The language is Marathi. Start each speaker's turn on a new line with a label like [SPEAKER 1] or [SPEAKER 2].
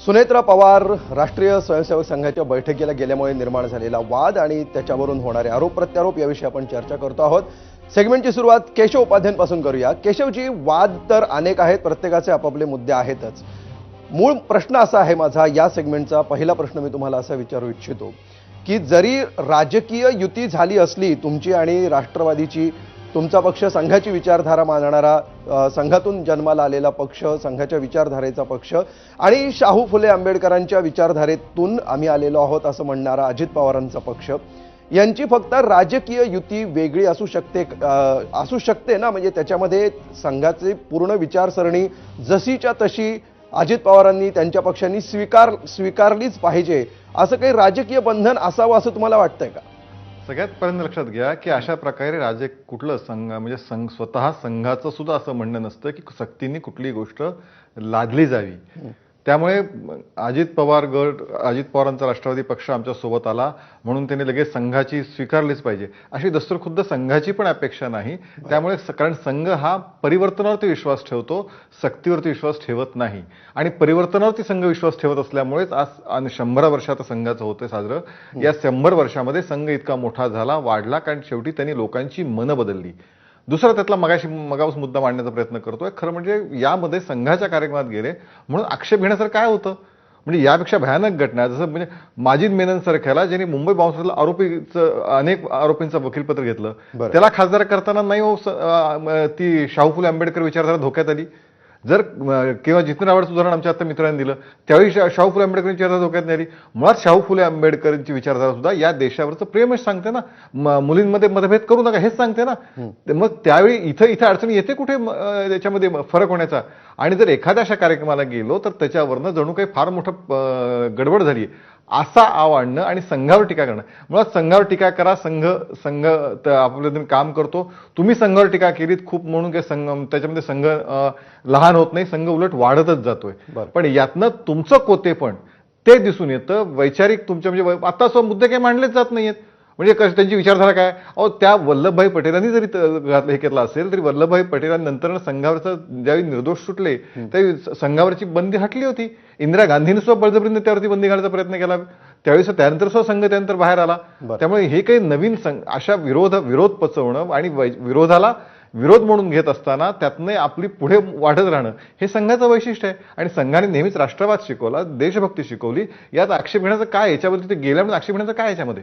[SPEAKER 1] सुनेत्रा पवार राष्ट्रीय स्वयंसेवक संघाच्या बैठकीला गेल्यामुळे निर्माण झालेला वाद आणि त्याच्यावरून होणारे आरोप प्रत्यारोप याविषयी आपण चर्चा करतो आहोत. सेगमेंटची सुरुवात केशव उपाध्यांपासून करूया. केशवजी वाद तर अनेक आहेत प्रत्येकाचे आपापले मुद्दे आहेतच. मूळ प्रश्न असा आहे माझा या सेगमेंटचा पहिला प्रश्न मी तुम्हाला असा विचारू इच्छितो की जरी राजकीय युती झाली असली तुमची आणि राष्ट्रवादीची तुमचा पक्ष संघाची विचारधारा मानणारा संघातून जन्माला आलेला पक्ष संघाच्या विचारधारेचा पक्ष आणि शाहू फुले आंबेडकरांच्या विचारधारेतून आम्ही आलेलो आहोत असं म्हणणारा अजित पवारांचा पक्ष. यांची फक्त राजकीय युती वेगळी असू शकते असू शकते ना? म्हणजे त्याच्यामध्ये संघाची पूर्ण विचारसरणी जशीच्या तशी अजित पवारांनी त्यांच्या पक्षांनी स्वीकार स्वीकारलीच पाहिजे. असं काही राजकीय बंधन असावं असं तुम्हाला वाटतंय का?
[SPEAKER 2] सगळ्यात पर्यंत लक्षात घ्या की अशा प्रकारे राजे कुठलं संघ म्हणजे संघ स्वतः संघाचं सुद्धा असं म्हणणं नसतं की सक्तीने कुठली गोष्ट लादली जावी. त्यामुळे अजित पवार गट अजित पवारांचा राष्ट्रवादी पक्ष आमच्यासोबत आला म्हणून त्यांनी लगेच संघाची स्वीकारलीच पाहिजे. अशी दस्तूर खुद्द संघाची पण अपेक्षा नाही. त्यामुळे कारण संघ हा परिवर्तनावरती विश्वास ठेवतो सक्तीवरती विश्वास ठेवत नाही. आणि परिवर्तनावरती संघ विश्वास ठेवत असल्यामुळेच आज आणि शंभर वर्षात संघाचं होतं साजरं. या शंभर वर्षामध्ये संघ इतका मोठा झाला वाढला कारण शेवटी त्यांनी लोकांची मनं बदलली. दुसरा त्यातला मगाशी मगापासून मुद्दा मांडण्याचा प्रयत्न करतोय. खरं म्हणजे यामध्ये संघाच्या कार्यक्रमात गेले म्हणून आक्षेप घेण्यासारखं काय होतं? म्हणजे यापेक्षा भयानक घटना जसं म्हणजे माजिद मेनन सारख्याला ज्यांनी मुंबई बाउन्सरला आरोपीचं अनेक आरोपींचं वकीलपत्र घेतलं. त्याला खासदार करताना नाही हो ती शाहू फुले आंबेडकर विचारधारा धोक्यात आली. जर किंवा जितेंद्र आव्हाडचं उदाहरण आमच्या आता मित्रांनी दिलं त्यावेळी शा- शाहू फुले आंबेडकरांची विचारधारा धोक्यात नाही आली मुळात शाहू फुले आंबेडकरांची विचारधारा सुद्धा या देशावरचं प्रेमच सांगते ना. मुलींमध्ये मतभेद करू नका हेच सांगते ना. मग त्यावेळी इथं इथं अडचणी येते कुठे त्याच्यामध्ये फरक होण्याचा? आणि जर एखाद्या अशा कार्यक्रमाला गेलो तर त्याच्यावरनं जणू काही फार मोठं गडबड झाली असा आव आणणं आणि संघावर टीका करणं. मुळात संघावर टीका करा संघ संघ तुम्ही काम करतो. तुम्ही संघावर टीका केलीत खूप म्हणून काही संघ त्याच्यामध्ये संघ लहान होत नाही संघ उलट वाढतच जातोय.
[SPEAKER 1] बरं.
[SPEAKER 2] पण यातनं तुमचं कोतेपण ते दिसून येतं. वैचारिक तुमच्या म्हणजे आता असं मुद्दे काही मांडलेच जात नाहीयेत. म्हणजे कस- त्यांची विचारधारा काय? अहो त्या वल्लभभाई पटेलांनी जरी घातलं- हे केलं असेल तरी वल्लभभाई पटेलांनंतर संघावरचं ज्यावेळी निर्दोष सुटले त्यावेळी संघावरची बंदी हटली होती. इंदिरा गांधींनी सुद्धा बळजबरीने त्यावरती बंदी घालण्याचा प्रयत्न केला. त्यावेळी सुद्धा त्यानंतर सुद्धा संघ त्यानंतर बाहेर आला. त्यामुळे हे काही नवीन संघ अशा विरोध विरोध पचवणं आणि विरोधाला विरोध म्हणून घेत असताना त्यातनं आपली पुढे वाढत राहणं हे संघाचं वैशिष्ट्य आहे. आणि संघाने नेहमीच राष्ट्रवाद शिकवला देशभक्ती शिकवली. यात आक्षेप घेण्याचं काय याच्यावरती ते गेल्यामुळे आक्षेप घेण्याचं काय याच्यामध्ये?